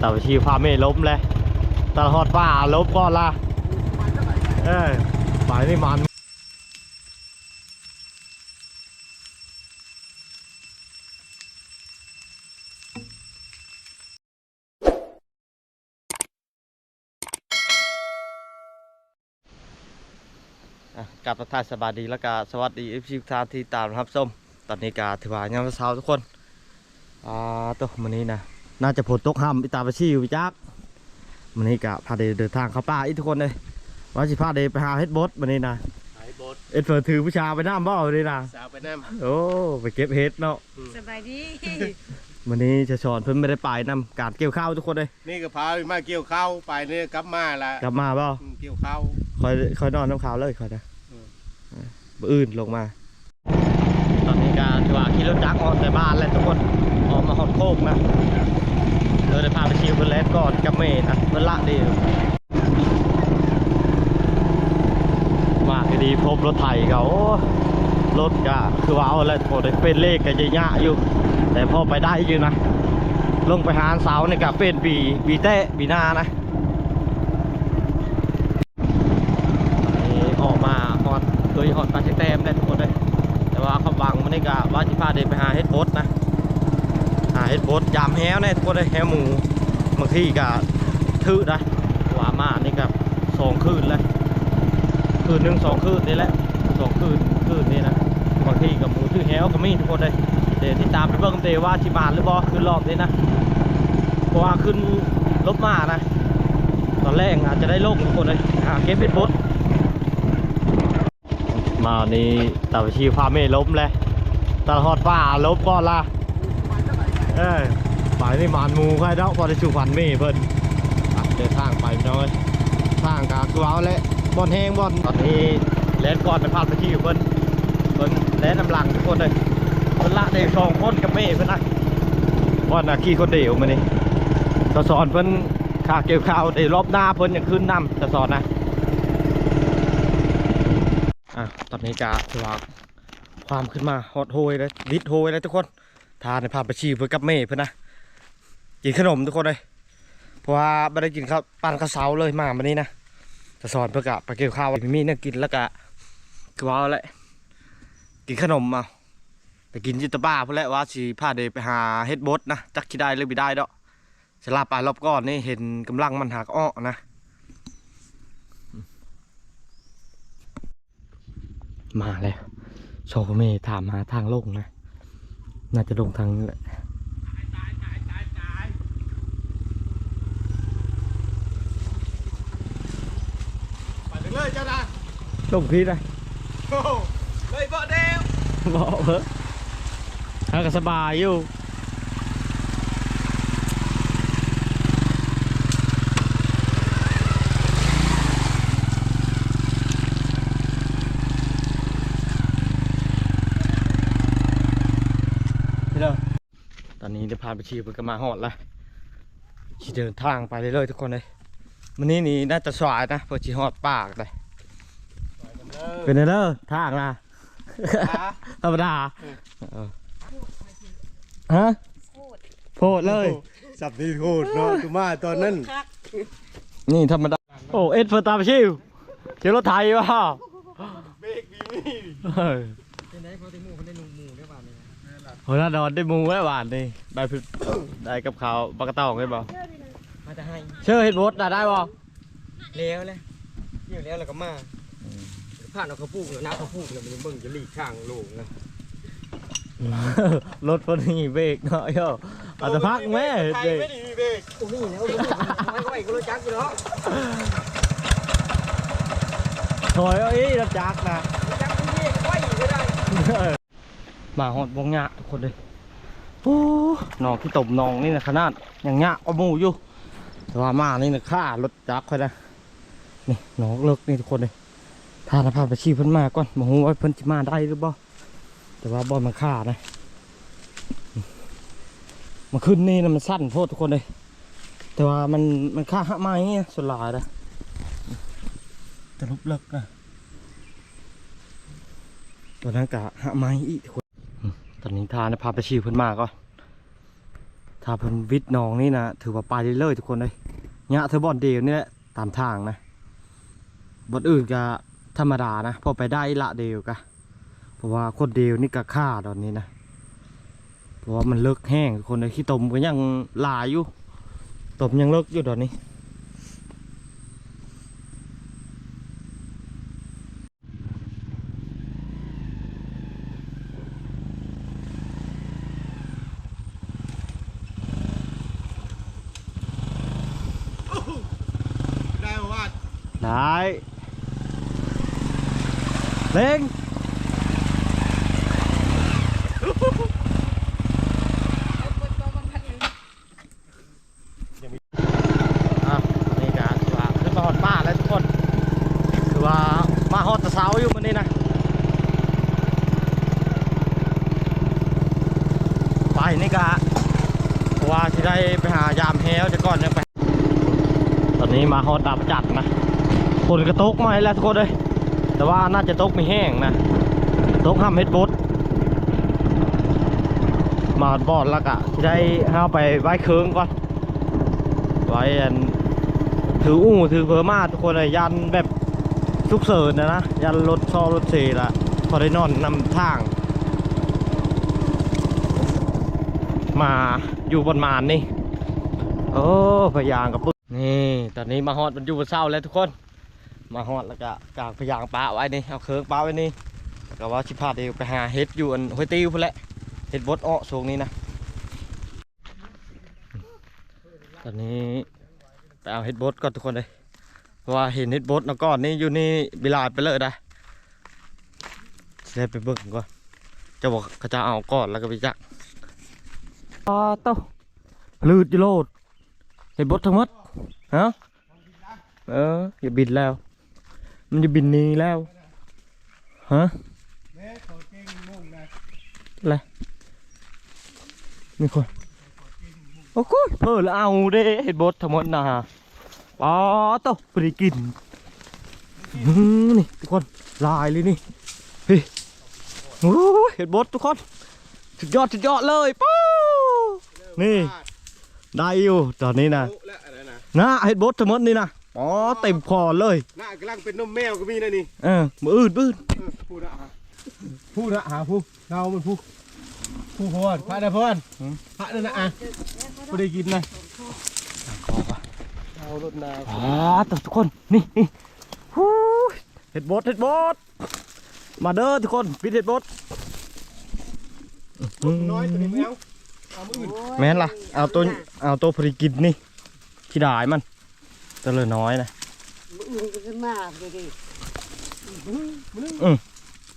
ตาไปชีพาเม่ล้มเลยตาหอดป่าล้มก่อนละเอ้ยฝ่ายนี่มันกลับมาทายสบายดีแล้วก็สวัสดีเอฟซีทุกท่านที่ตามรับชมตอนนี้ก็ถือว่ายามเช้าทุกคนอ่าตัวมันนี้นะ น่าจะผลตกห้ำอิตาปาชีอยู่จักมันนี้กะพาเดเดินทางเข้าป่าอีกทุกคนเลยว่าสิพาเดไปหาเฮ็ดบดมันนี้นะหายบดเอ็ดเฟิร์ถือผู้ชายไปน้ำบ่เอาเลยนะสาวไปน้โอ้ไปเก็บเฮ็ดเนาะสบายดีมันนี้จะสอนเพิ่นไม่ได้ไปนำการเกี่ยวข้าวทุกคนเลยำนี่ก็พามาเกี่ยวข้าวไปเนี่ยกลับมาละกลับมาบ่อืมเกี่ยวข้าว คอยคอยนอนน้ำขาวเลยคอยนะอืม บ่อื่นลงมา ตอนนี้ก็ถือว่า ขี่รถจักรออกแต่บ้านแล้วทุกคนออกมาหอดโคกนะเดี๋ยวได้พาไปชิวเพิ่นแลนก่อนกับเมย์นะเพิ่นละดีมากดีพบรถไถเขารถก็คือว่าเอาอะไรโอ้ได้เป็นเลขก็จะยะอยู่ แต่พอไปได้อยู่นะ ลงไปหาเสาเนี่ยก็เป็นปีปีเต้ปีหน้านะออกมาฮอดโดยฮอดปาเชแต้มได้ทุกคนเลยแต่ว่าคำวัง มันนี่ก็ว่าจิพาเดไปหาเฮ็ดโบดนะหาเฮ็ดโบดยามแฮวเนี่ยทุกคนเลยแฮวหมูบางทีก็ถือนะว่ามานี่ก็สองคืนเลยคืนหนึ่งสองคืนนี่แหละสองคืนคืนนี่นะบางทีกับหมูชื่อแฮวก็มีทุกคนเลยเดี๋ยวติดตามไปเบิ่งเตว่าชิมานหรือบ่คืนรอบนี้นะเพราะว่าขึ้นรถมานะตอนแรกอาจจะได้ลงทุกคนเลยหาเก็บเป็นบดมาวันนี้ตาไปชีพาเม่ล้มเลย ตาหอดป่าล้มก่อนละเอ้ยฝ่ายนี่หมานหมูใครเนาะพอได้ชูฟันเม่เพิ่นอะเดินทางไปพี่น้อยทางกาคือเอาและบอลแห้งบอลตอนนี้แลนก่อนไปพาดไปที่เพิ่นเพิ่นแลนนำหลังทุกคนเลยเพิ่นละได้สองคนกับเม่เพิ่นนะบอลน่ะขี่คนเดียวมานี่ตะสอนเพิ่นขาเกี่ยวข้าวได้รอบหน้าเพิ่นยังขึ้นนำตะสอนนะอะตอนนี้กาถือว่า ความขึ้นมาฮอตโฮยเลยดิดโฮยเลยทุกคนทานในพาไปชีเพิ่นกับเม่เพิ่นนะกินขนมทุกคนเลยเพราะว่าไม่ได้กินข้าวปั้นข้าวเสาเลยมาวันนี้นะจะสอนเพื่อกะไปเกี่ยวข้าวมีมีเนี่ยกินแล้วกะคือว่าแหละกินขนมเอาไปกินอยุตบ้าเพื่อแหละว่าสีพาเดไปหาเฮ็ดบดนะจักขี้ได้หรือไม่ได้ดอกสลาปลายรอบก้อนนี่เห็นกำลังมันหักอ้อนะมาแล้ว โชว์เมย์ถามหาทางลงนะ น่าจะลงทางนี้แหละไปถึงเลยเจ้านะลงพี่ได้โอ้โหเลยบ่เดียวบอกเถอะถ้าก็สบายอยู่ ตอนนี้จะพาไปชีพกันมาหอดละขี่เดินทางไปเรื่อยๆทุกคนเลยวันนี้นี่น่าจะสายนะเพอชีหอดปากเลยเป็นไงเด้อทางนะธรรมดาเออฮะโพดเลย สับนี่โคตรเนาะตุมาตอนนั้น นี่ธรรมดา โอ้เอ็ดเฟิร์ตามชิวเจอรถไทยวะเบรกมีมี เฮ้ยโหน่าดอนได้หมูไว้หวานนี่ได้พึ่ได้กับเขาวปลากระตองได้บ่มาจะให้เชื่อเฮ็ดบดน่ะได้บ่เลี้ยวเลยเลี้ยวแล้วแล้วก็มาผ่านเอาเขาปลูกแล้วน้าเขาปลูกแล้วมันเบิ่งจะหลีกข้างโลงนะรถพวกนี้เบรกเนาะโย่อาจจะพักแม่ไทยเบรก ไม่ได้มีเบรกโอ้นี่แล้วไม่ไหวก็รถจักรอยู่แล้วถอยเอาอีรถจักรนะรถจักรมันนี่ไหวก็ได้ มาหอดวงหยะทุกคนเลยโอ้หนองที่ตบหนองนี่นะขนาดอย่างหยะเอาหมูอยู่ แต่ว่ามานี่นะฆ่ารถจักรค่อยนะนี่หนองเลิกนี่ทุกคนเลยถ้าเราพาไปชี้เพิ่นมาก่อนมาหูว่าเพิ่นจะมาได้หรือบ่แต่ว่าบอลมันฆ่านะมาขึ้นนี่นะมันสั้นโพดทุกคนเลย แต่ว่ามันมันฆ่าหะไม้เนี่ยสลายนะแต่ลุกเลิกนะตอนนั้นกะหะไม้อีกทุกคน ตอนนี้ทานะพาไปชิวเพิ่นมาก่อนทถ้าเพิ่นวิทย์นองนี่นะถือว่าไปเรื่อยๆทุกคนเลยเนี่ยเธอบอลเดียวนี่แหละตามทางนะบอลอื่นก็ธรรมดานะพอไปได้ละเดียวกะเพราะว่าคนเดียวนี่ก็ฆ่าตอนนี้นะเพราะว่ามันเลิกแห้งทุกคนเลยขี้ตมก็ยังลายอยู่ตมยังเลิกอยู่ตอนนี้ ได้เล็งอะนี่กะถือว่าขึ้นมาหอดป้าแล้วทุกคนถือว่ามาหอดแตะเสาอยู่มันนี่นะ ไปนี่กะว่าที่ได้ไปหายามแฮวจะก่อนเนี่ยไป ตอนนี้มาฮอดดับจัด ฝนกระตกมาให้แล้วทุกคนเลยแต่ว่าน่าจะตกไม่แห้งนะตกห้ามเฮ็ดบดมาบอดแล้วกะที่ได้เอาไปไว้เคืองก่อนไว้อันถืออู้ถือเพอมาทุกคนเลยยันแบบทุกเสริญนะนะยันรถซอรถเสละพอได้นอนนำทาง มาอยู่บนมานนี่โอ้พยางกับปึ๊นี่ตอนนี้มาฮอดมันอยู่บนเศร้าแล้วทุกคน มาฮอดแล้วก็กางพยางปลาไว้นี่เอาเคิร์กปลาไว้นี่แล้วก็ว่าชิพาเดียวไปหาเห็ดอยู่อันห้วยติ้วพุ่นแหละเห็ดบดอ้อช่วงนี้นะตอนนี้ไปเอาเห็ดบดก่อนทุกคนเลยเพราะว่าเห็นเห็ดบดแล้วก่อนนี่อยู่นี่เวลาไปเลยได้สิได้ไปเบิ่งก่อนจะบอกเขาจะเอาก่อนแล้วก็ไปจักอ๋อโตลืดโลดเห็นบดทั้งหมดฮะเอออย่าบินแล้ว มันจะบินหนี้แล้วฮะแม่ขอเก่งมุ่งนะอะไรมีคนโอ้โหเพิ่นเอาเด้เห็นบดทั้งหมดนะป๋อโตไปได้กินอื้อนี่ทุกคนลายเลยนี่เฮ้ยโอ้ยเห็นบดทุกคนสุดยอดสุดยอดเลยปู้นี่ได้อยู่ตอนนี้นะโอ้และอะไรนะนะเห็ดบดทั้งหมดนี่นะ อ๋อเต็มคอเลยหน้ากำลังเป็นนมแมวก็มีนะนี่เออมืออื่นมืออื่นเออพูดนะฮะพูดนะหาพูดเงามันพูดพูดพอนพระนะพอนพระนั่นนะอะพอได้กินนะคอปะเอารถนาอ๋อตัวทุกคนนี่นี่ฮู้ยเห็ดบดเห็ดบดมาเด้อทุกคนปิดเห็ดบดน้อยตัวนี้ไม่เอาเอามืออื่นแม่นล่ะเอาตัวเอาตัวพริกินนี่ขี้ดายมัน ตัวเลยน้อยนะมึงก็จะมาเลยดิ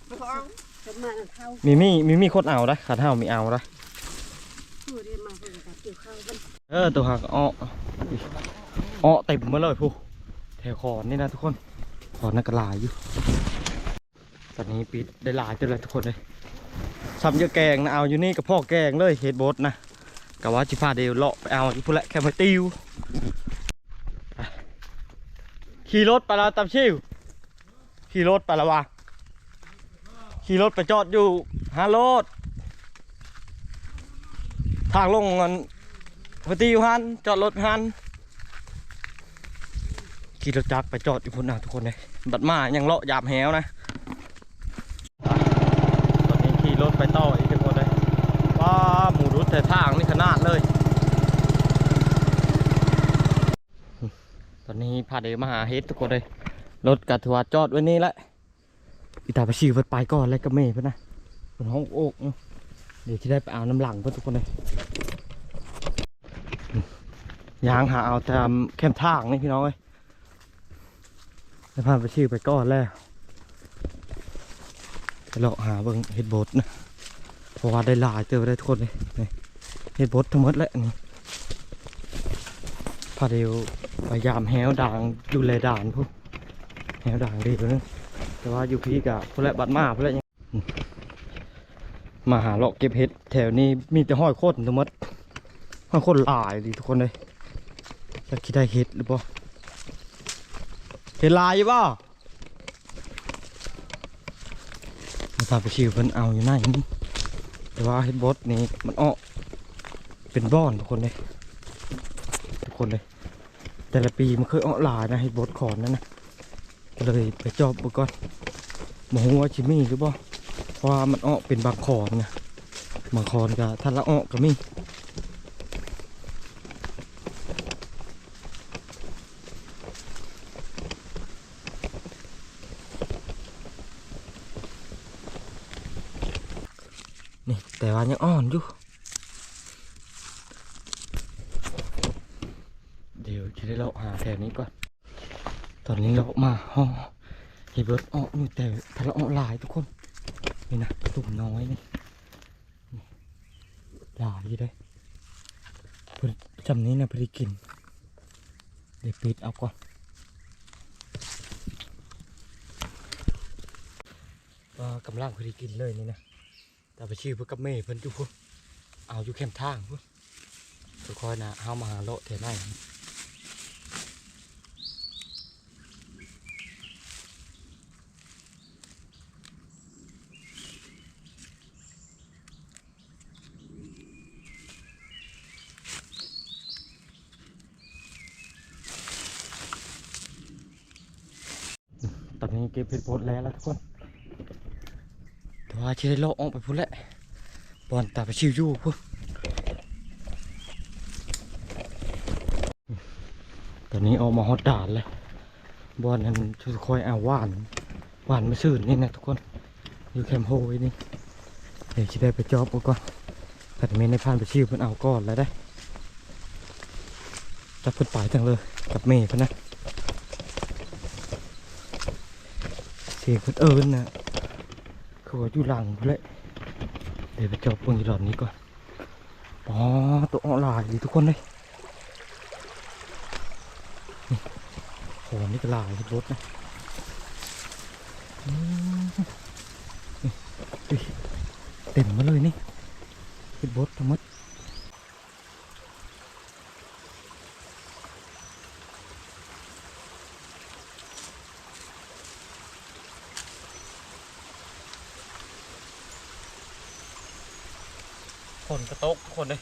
แล้วก็เอาจะมาเท่ามีมีมีมีคนเอาได้ขาดเท่ามีเอาได้ผู้เรียนมาเพื่อจะเกี่ยวข้าวกันเออตัวหักอ้ออ้อเต็มมาเลยผู้แถวคอนี่นะทุกคนคอนักกระลายอยู่ตอนนี้ปิดได้หลายตัวเลยทุกคนเลยซ้ำเยอะแกงนะเอาอยู่นี่กับพ่อแกงเลยเฮดบดนะกะว่าจิพาเดียวเลาะไปเอาอยู่พุ่นแหละแค่มาติวไป ขี่รถไปแล้วตามชิวขี่รถไปแล้ววะขี่รถไปจอดอยู่ฮาโรดทางลงเงินพอติวหันจอดรถหันขี่รถจักรไปจอดอยู่คนหนนะทุกคนเลยบัดมายังเลาะหยามแหวนะ ตอนนี้ขี่รถไปต่ออีกทุกคนเลยว้าหมูรุดแต่ทางนี่ขนาดเลย ตอนนี้พาเดมาหาเฮดทุกคนเลยรถกัดถือว่าจอดไว้นี่แหละอีตาไปชิวเพิ่นไปก่อนเลยกับเมย์เพิ่นนะเพิ่นห้องโอกเนาะเดี๋ยวที่ได้ไปเอาน้ำหลังเพิ่นทุกคนเลยยางหาเอาตามแคมทางนี่พี่น้องเอ้ยแล้วพาไปชิวไปก่อนแล้วไปเลาะหาเบิ่งเห็ดบดนะเพราะว่าได้หลายเจอได้ทุกคนเลยเห็ดบดทั้งหมดแหละนี่ พาเดียวพยายามแหวด่างดูแลด่านพวกแหวด่างดีเลยแต่ว่าอยู่พี่กับพวกแหละบัดมาพวกแหละยังมาหาเลาะเก็บเห็ดแถวนี้มีแต่ห้อยโคตรทั้งหมดห้อยโคตรหลายดีทุกคนเลยจะคิดได้เห็ดหรือเปล่าเห็ดลายอยู่เปล่ามาพาไปชิวเพิ่นเอาอยู่ไหนนี่แต่ว่าเฮ็ดบดนี่มันออกเป็นบ้อนทุกคนเลย กคนเลย แต่ละปีมันเคยออกหลายนะเห็ดบดขอนนั่นนะก็เลยไปจอบมาก่อนหมองว่าจิมี่หรือเปล่าเพราะว่ามันออเป็นบางขอนนะบางขอนก็ท่านละออกก็มีนี่แต่ว่ายังอ่อนอยู่ เดี๋ยวจะได้เราหาแถวนี้ก่อน ตอนนี้เรามาห้อง เบิร์ตออกอยู่แต่ทะเลาะหลายทุกคนนี่นะตุ่มน้อยนี่หลายอยู่เลยจำนี้นะพอดีกิน เดี๋ยวปิดเอาก่อนก็กำลังพอดีกินเลยนี่นะแต่ไปชื่อเพื่อกับเม่เพิ่นอยู่พุ่นเอาอยู่แคมทางพุ่นค่อยๆนะเฮามาหาโละแถวไหน นนี้เก็บเพชรโพดแล้วแล้วทุกคนแต่ว่าจะได้เลาะออกไปพุ่นแหละบอลตาไปชิวอยู่พุ่นตอนนี้ออกมาฮอดด่านเลยบอลนั้นจะคอยเอาว่านว่านมาซื่นนี่นะทุกคน อยู่แคมป์โฮไว้นี่เดี๋ยวจะได้ไปจอบก่อนแต่เมนในพานไปชิวเพิ่นเอาก่อนแล้วได้จับเพิ่นไปทั้งเลยกับเมย์เพิ่นนะ เสียงคนเอิญนะคือว่าอยู่หลังเลยเดี๋ยวไปจอบพวกนี้หลอดนี้ก่อนอ๋อตัวออนไลน์ทุกคนเลยนี่โหนี่ก็ลายรถนะอืมเต็มมาเลยนี่เป็นบดทั้งหมดคนกระตกทุก คนเลย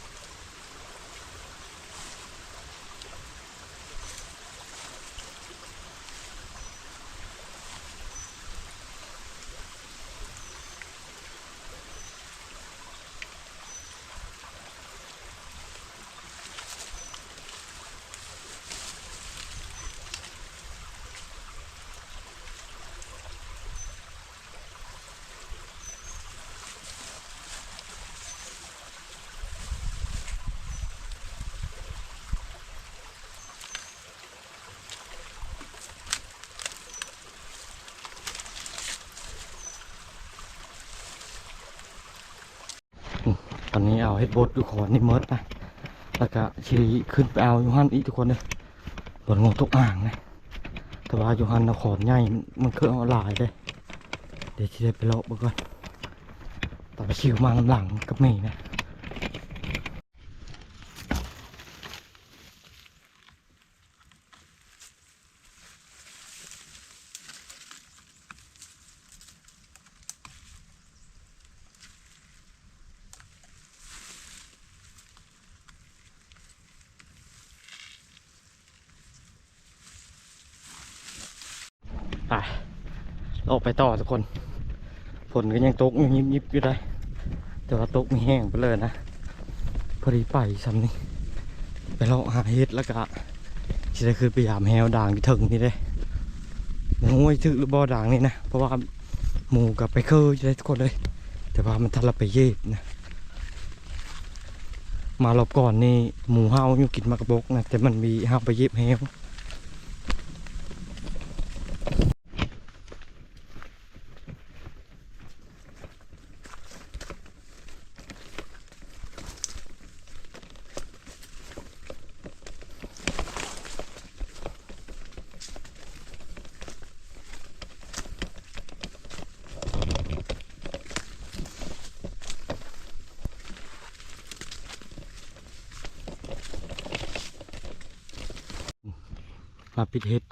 เอาเฮ็ดบดอยู่ขอนนี่เมิดนะแล้วก็ชีขึ้นไปเอาอยู่หันอีกทุกคนเลยบนงงตกอ่างนะแต่ว่าอยู่หันเอาขอนใหญ่มันเคยเอาหลายเลยเดี๋ยวชีได้ไปเลาะมาก่อนต่อไปชิวมาลำหลังกับเมย์นะ ไปเราออกไป ต่อทุกคนฝนก็ยังตกยิบยิบๆอยู่ได้ แต่ว่าตกม่แห้งไปเลยนะพอดีไปซ้ำนี่ไปเลาะหาเห็ดแล้วก็จะได้คือไปยามแฮวด่างที่ถึงนี่ได้โอ้ยถึกหรือบ่อด่างนี่นะเพราะว่าหมูกับไปเคยจะได้ทุกคนเลย แต่ว่ามันทันเราไปเย็บนะมารอบก่อนนี่หมูเฮาอยู่กินมากระบกนะแต่มันมีเฮาไปเย็บแฮว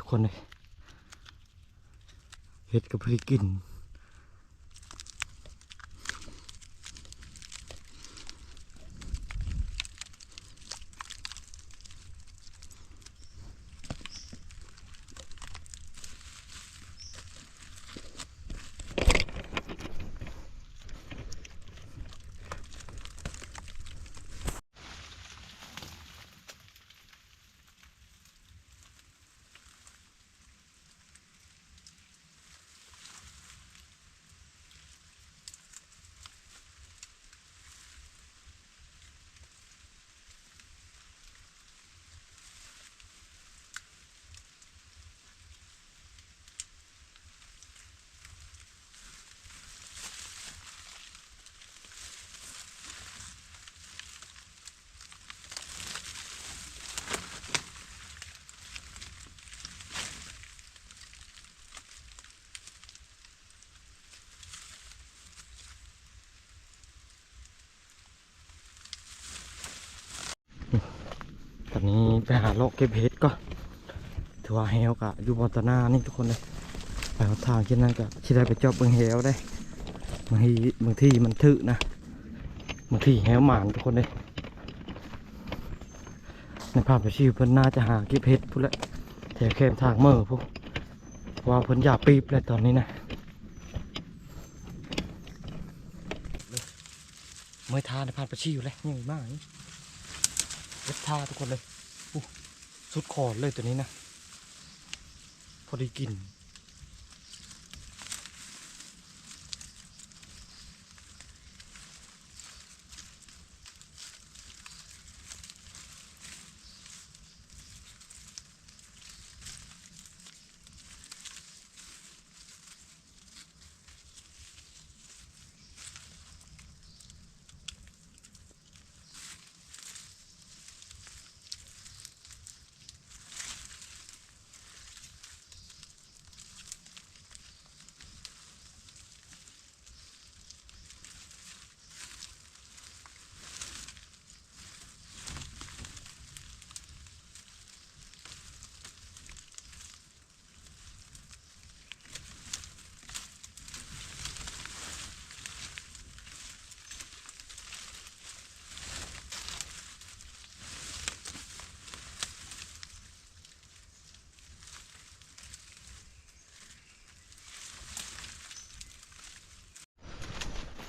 คนเลยเห็ดกับพริกกิน ตอนนี้ไปหาเลาะเก็บเห็ดก่อนถือว่าแฮวกะอยู่บนตะหนานี่ทุกคนเลยไปเอาทางที่นั่นกะที่ได้ไปจอบเบิ่งแฮวได้บางทีบางที่มันถึนะบางที่แฮวหมานทุกคนเลยในภาพไปชิวเพิ่นน่าจะหาเก็บเห็ดพุ่นแหละแถวเข้มทางเมื่อพวกว่าเพิ่นอยากปีบเลยตอนนี้นะเมื่อทาในภาพไปชิวเลยยังมากนี่ เล็บท่าทุกคนเลยสุดขอดเลยตัวนี้นะ พอดีกิน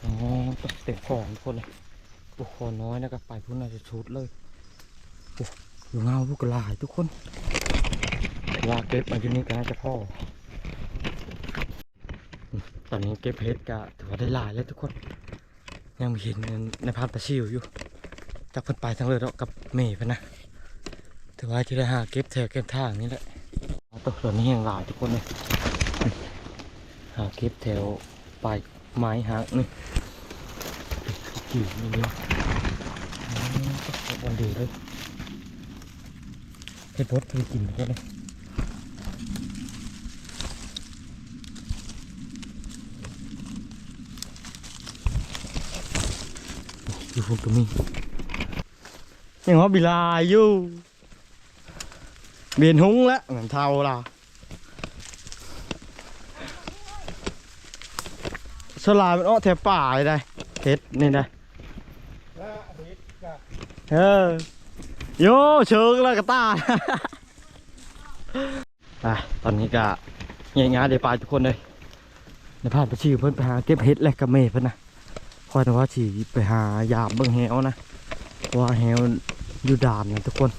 อ๋อต้องเต็มของทุกคนเลยโอ้โหน้อยนะครับไปพุ่นน่าจะชุดเลยโอ้อยู่เงาพวกกระลายทุกคนว่าเก็บมาอยู่นี่ก็น่าจะพ่อ ตอนนี้เก็บเพชรก็ถือว่าได้หลายแล้วทุกคน ยังเห็นในภาพตะชิวอยู่จากเพิ่นไปทางเลยแล้วกับเมย์พนะถือว่าที่ได้หาเก็บแถวเก็บทางนี่แหละเอาตัวเหล่านี้ยังหลายทุกคนเลยหาเก็บแถวปลาย ไม้หักนี่กี่นี่เดียววันดีเลยเฮ็ดรถคือกินกคนเลยอยู่พวกตัวนี้ยังว่าบิลาอยู่เบียนหุ้งแล้วเหมือนเทาล่ะ สลามันอ้อแถวป่าเลยได้เห็ดนี่นะเออโยเชิงแล้วกระตาไปตอนนี้ก็เงียงานเดี๋ยวไปทุกคนเลยในภาพไปชื่อเพิ่อนไปหาเก็บเห็ดและกระเมเพิ่อนนะคอยแต่ว่าสีไปหายามเบิ่งแหวนะว่าแหวอยู่ด่านนะทุกคน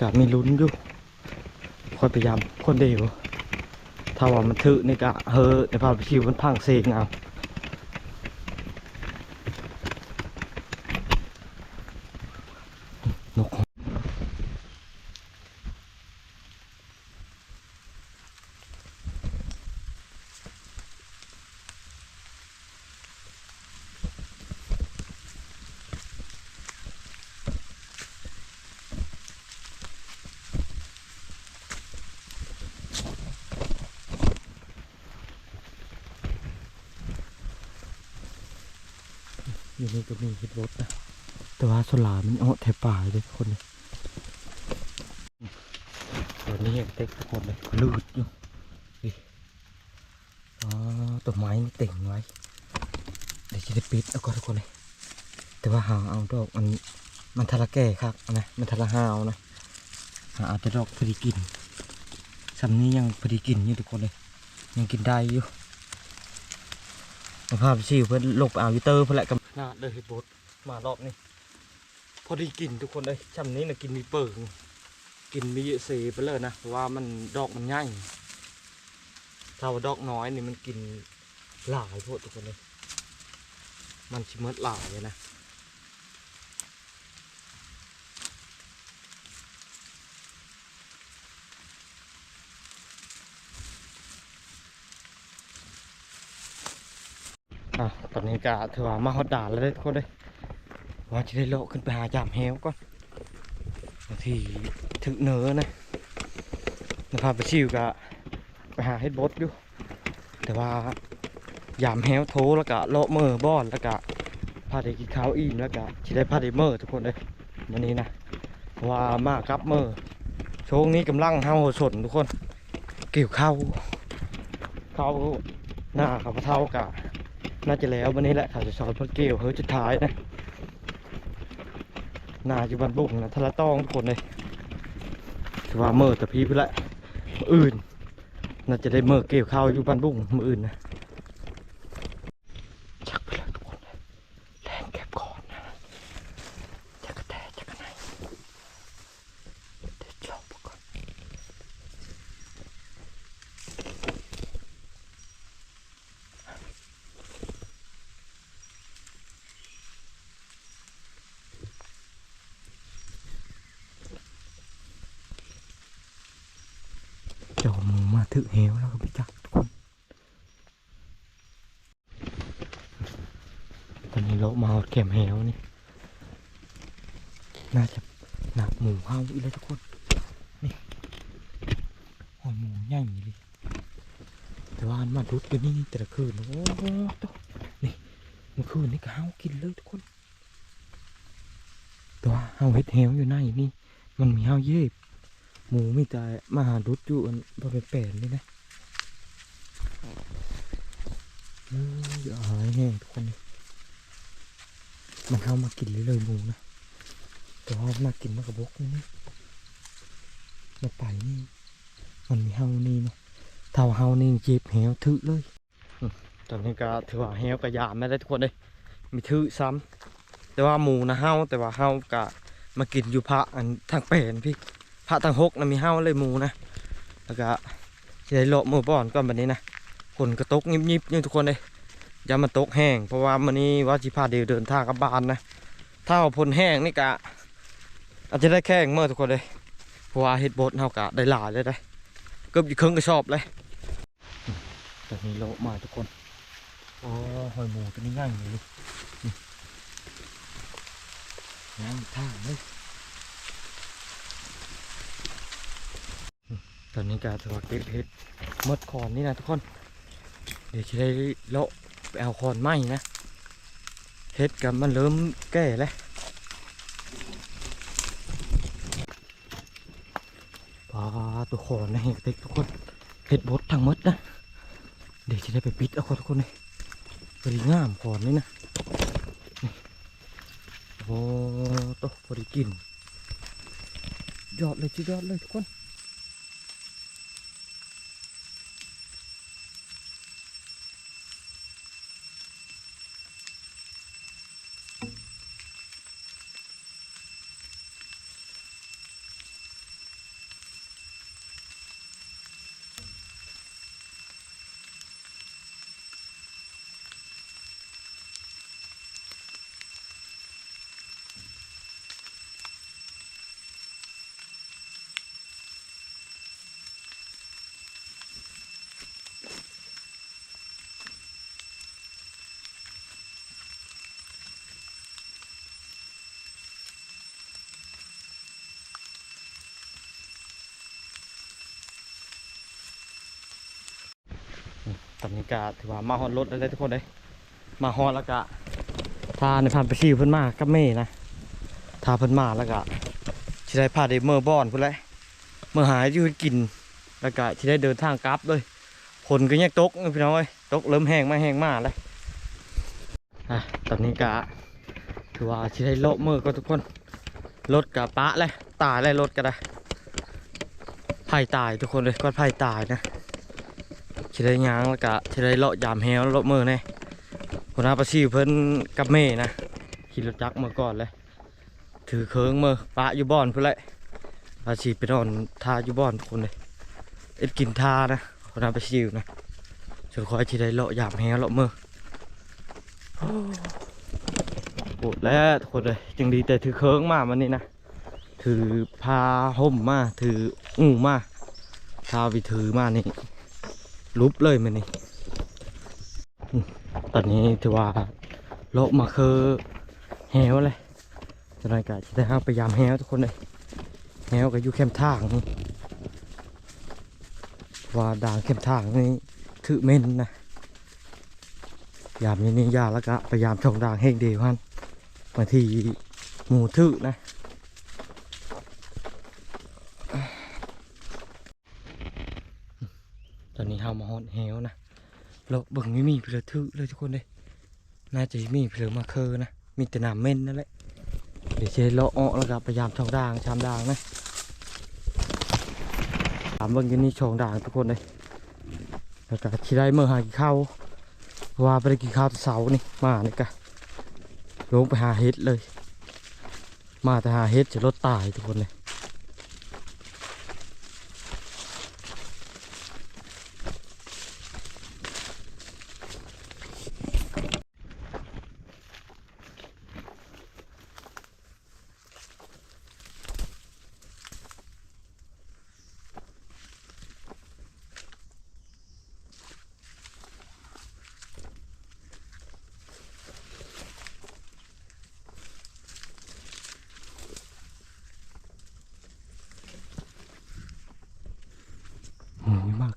ก็มีลุ้นอยู่คอยพยายามคนเดียวถ้าว่ามันถึกนี่ก็เฮอในภาพไปชื่อมันพังเสกเอา นก อยู่นี่ก็มีเห็ดรถนะแต่ว่าสลามันเอาแถวป่าเลยทุกคนเลยตัวนี้ยังเต็กทุกคนเลยลืดอยู่อ๋อต้นไม้นี่เต่งไว้เดี๋ยวจะได้ปิดเอาก่อนทุกคนเลยแต่ว่าหาเอาดอกมันมันทะละแก่ครับนะมันทะละห้าวนะหาเอาแต่ดอกพอดีกินสำนี้ยังพอดีกินอยู่ทุกคนเลย ยังกินได้อยู่มาภาพชิวเพื่อนลงไปเอาวิเตอร์เพื่อแหละกับ น่าเดยเห็ดบดมารอบนี้พอดีกินทุกคนเลยช่ำนี้นะกินมีเปิงกินมีเยอเสไปเลยนะเพราะว่ามันดอกมันใหญ่ถ้าว่าดอกน้อยนี่มันกินหลายโพดทุกคนเลย มันชิมดหลายเลยนะอะตอ นี้ก็ถือว่ามาฮอดด่านแล้วเด้ทุกคนเลยว่าจะได้เลาะขึ้นไปหาจามแฮวก่อนบางทีถึงเนื้อนะนพาไปชิวก็ไปหาเฮ็ดบดอยู่ แต่ว่ายามแฮวโทแล้วก็เลาะเมอร์บอนแล้วก็พาได้กินข้าวอิ่มแล้วก็จะได้พาได้เมอร์ทุกคนเลยวันนี้นะว่ามากับเมือช่วงนี้กำลังเฮาสนทุกคน เกี่ยวข้าวข้าวหน้าข้าวเท่ากะ น่าจะแล้ววันนี้แหละเขาจะสอนเพื่อเกี่ยวเฮ้ยจุดท้ายนะนาอยู่บันบุกนะทะละต้องทุกคนเลยถือว่าเมื่อแต่พี่เพื่อละมื้ออื่น น่าจะได้เมื่อเกี่ยวข้าวอยู่บันบุ้งมืออื่นนะชักไปเลยทุกคนเลยแรงแก็บก่อนนะจักรแตจักรไหนเดี๋ยวจบก่อนเจ้าหมูมาถึงเหวแล้วก็ไปจักทุกคน ตอนนี้ เรามแกมแหวนี่ น่าจะหนักหมูเฮาอีกแล้วทุกคน นี่หอยหมูใหญ่เลยแต่ว่าอันมาดุดกันนี่แต่ละคืน โอ้โหตัวนี่เมื่อคืนนี่ก็เฮากินเลยทุกคน แต่ว่าเฮาเฮ็ดแหวอยู่ในนี่ มันมีเฮาเย็บหมูมีแต่มาหาดุดอยู่อันบ่เป็นแปลนนี่นะโอ้ยอย่าหายแห้งทุกคนนี่ มันเข้ามากินเลยเลยมูนะแต่ว่ามากินมากระบกนี่มาไปนี่ มันมีเฮานี่เนาะถ้าว่าเฮานี่เจ็บแหวทึเลย ตอนนี้ก็ถือว่าแหวกระยามไม่ได้ทุกคนเลยมีทึซ้ำแต่ว่าหมูนะเฮาแต่ว่าเฮากะมากินอยู่พระอันทางแปลนพี่พระทางหกนะมีเฮาเลยหมูนะแล้วก็จะได้เลมือป้อนก่อนแบบนี้นะคนกระตกยิบๆนี่ทุกคนเลย อย่ามันตกแห้งเพราะว่ามันนี้ว่าจิพาเดียวเดินทางกลับบ้านนะ ถ้าเอาพลแห้งนี่กะ อาจจะได้แค่งเมื่อทุกคนเลยเพราะว่าเฮ็ดบดเฮากะได้หลายเลยได้เกือบอยู่ครึ่งกระสอบเลยตอนนี้โลมาทุกคนโอ้หอยหมูตัวนี้ง่ายเลยนี่ง่ายท่างเลยอืมตอนนี้กะถือว่าเก็บเฮ็ดหมดคอนนี่นะทุกคน เดี๋ยวจะได้เลาะ ไปเอาคอนไม้นะเฮ็ดกับมันเริ่มแก่แล้วปลาตัวคอนนะเห็ดเต็กทุกคนเฮ็ดบดทั้งหมดนะเดี๋ยวจะได้ไปปิดเอาคนทุกคนเลยพอดีงามคอนนี่นะโอ้ตัวพอดีกินยอดเลยจียอดเลยทุกคน นี่ก็ถือว่ามาฮอดรถแล้วได้ทุกคนเลยมาฮอดแล้วก็ทาในพันไปซิวเพิ่นมากับแม่นะทาเพิ่นมาแล้วก็สิได้พาได้เมื่อบอนพุ่นแหละเมื่อหายอยู่กินแล้วก็สิได้เดินทางกลับเลยฝนก็ยังตกนะพี่น้องเอ้ยตกเริ่มแห้งมาแห้งมาเลยอะตอนนี้ก็ถือว่าสิได้โละมือก็ทุกคนรถกับปะเลยตายเลยรถก็ได้ไผ่ตายทุกคนเลยก้อนไผ่ตายนะ สิได้ยางแล้วก็สิได้เลาะยามแฮวเลาะมือแน่หัวหน้าประชีเพิ่นกับแม่นะขี่รถจักรมาก่อนเลย ถือเคิงมือปะอยู่บ่อนเพื่อไรอาชีไปนอนทาอยู่บ่อนทุกคนเลยเอ็ดกินทานะหัวหน้าประชีนะจนคอยสิได้เลาะยามแฮวเลาะมือโอ้แล้วทุกคนเลยจึงดีแต่ถือเคิงมามันนี่นะถือพาห่มมาถืออู่มาถ้าไปถือมานี่ ลุบเลยมันนี่ตอนนี้ถือว่าโลกมาคือแหวเลยจะนายกะจะได้ห้าพยายามแหวทุกคนเลยแหวก็อยู่เข้มทางนี่ว่าด่างเข้มทางนี่ถือเม่นนะยามนี้นี่ยาแล้วก็พยายามชงด่างเฮงเดียวฮันบางทีหมูถือนะ ตอนนี้เฮามาฮอดแฮวนะเราเบิ่งไม่มีเพลือทึเลยทุกคนเลยน่าจะมีเพลือมาเคอนะ มีแต่น้ำเม่นนั่นแหละ เดี๋ยวเชเลาะอ้อแล้วก็พยายามช่องด่างชามด่างนะถามเบิ่งยันนี่ช่องด่างทุกคนเลยแล้วก็ที่ได้เมื่อหากินข้าวาะว่าไปกินข้าวเสานี่มานี่กะลงไปหาเห็ดเลย มาแต่หาเห็ดจะรถตายทุกคนเลย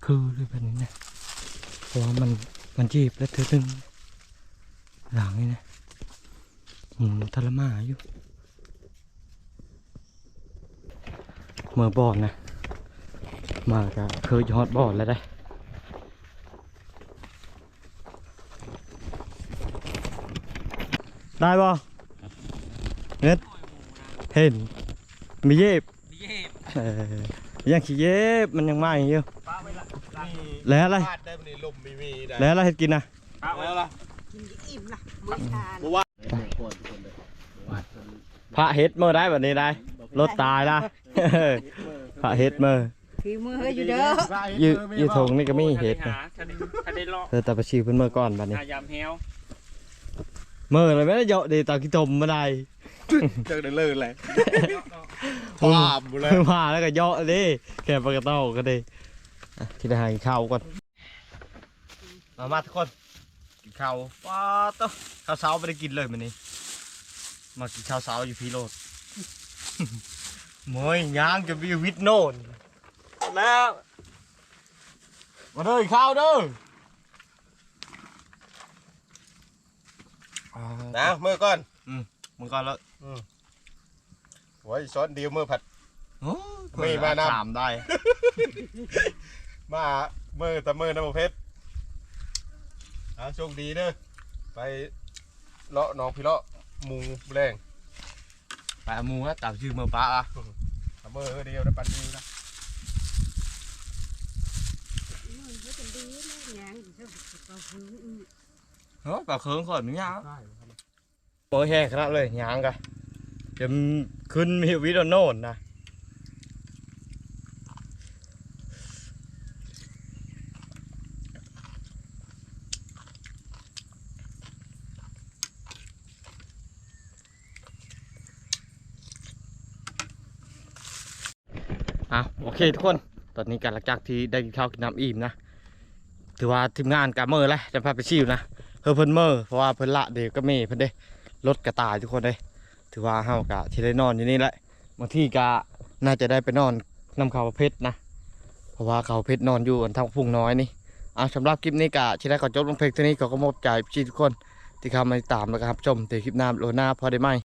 คือเลยแบบนี้นะเพราะว่ามันมันจีบแล้วเธอตึงหลังนี่นะอืมทรมานอยู่เมื่อบอดนะมาก็เคยยอดบอดแล้วได้ได้ป่ะเน็ตเห็นมีเย็บเย็บเออยังขี้เย็บมันยังมาอย่ แล้วอะไรพลาดได้มันนี่ลมไม่มีได้แล้วอะไรเฮ็ดกินนะป้าไว้ละกินอิ่มละมื้อทานพระเฮ็ดเมื่อได้แบบนี้ได้รถตายละพระเฮ็ดเมื่อฝีมือเฮ้ยอยู่เด้ออยู่อยู่ทงนี่ก็มีเฮ็ดหานะถ้าได้ถ้าได้เลาะเธอแต่ประชิวเพิ่นเมื่อก่อนบัดนี้หายามแฮวเมื่อเลยไม่ได้เยอะดีตอนกิตมมาได้เจอได้เลยเลยอืภาพเลยมาแล้วก็เยอะดิแค่ปลากระเต้าก็ดีอะ ที่ได้หากินข้าวก่อนมามาทุกคนกินข้าวป้าต้อข้าวเช้าไม่ได้กินเลยมันนี้มากินข้าวเช้าอยู่พี่โรดมวยย่างจะมีวิทย์โน่นแล้วมาเด้อข้าวเด้ออ่านะมือก่อนมึงก่อนแล้วโอ้ยซ้อนเดียวมือผัดโอ้มีมานำสามได้ มามือแต่มือน้ำเพชรอะโชคดีเด้อไปเลาะหน้องพี่เลาะหมูแรงไปเอาหมูนะตามชื่อเมืองป้าอะเอามือเดียวนะปันดีนะมื้อเฮ็ดเป็นดีนะหยังเจ้าก็หืออื้อเฮ้ยปลาเคืองก่อนนึงยาวโอ้ยแห้งขนาดเลยยางกันจะขึ้นมีวิดีโอโน่นนะ เคทุกคน ตอนนี้กันหลังจากที่ได้กินข้าวกินน้ำอิ่มนะ ถือว่าทีมงานกะเมอร์แล้วจะพาไปชิวนะเพิ่นเพิ่นเมอร์เพราะว่าเพิ่นละเดี๋ยวก็เมเพิ่นเด้รถกระตายทุกคนเด้ถือว่าเฮากะที่ได้นอนอยู่นี่แหละบางทีกะน่าจะได้ไปนอนนำเขาเพชรนะ เพราะว่าเขาเพชรนอนอยู่กันทางพุ่งน้อยนี่อะสำหรับคลิปนี้กะที่ได้ขอจบลงเพลงเท่านี้ก็ขอมอบใจพี่ทุกคน ที่เข้ามาติดตามแล้วก็รับชมเดี๋ยวคลิปหน้าโลหน้าพอได้ไหม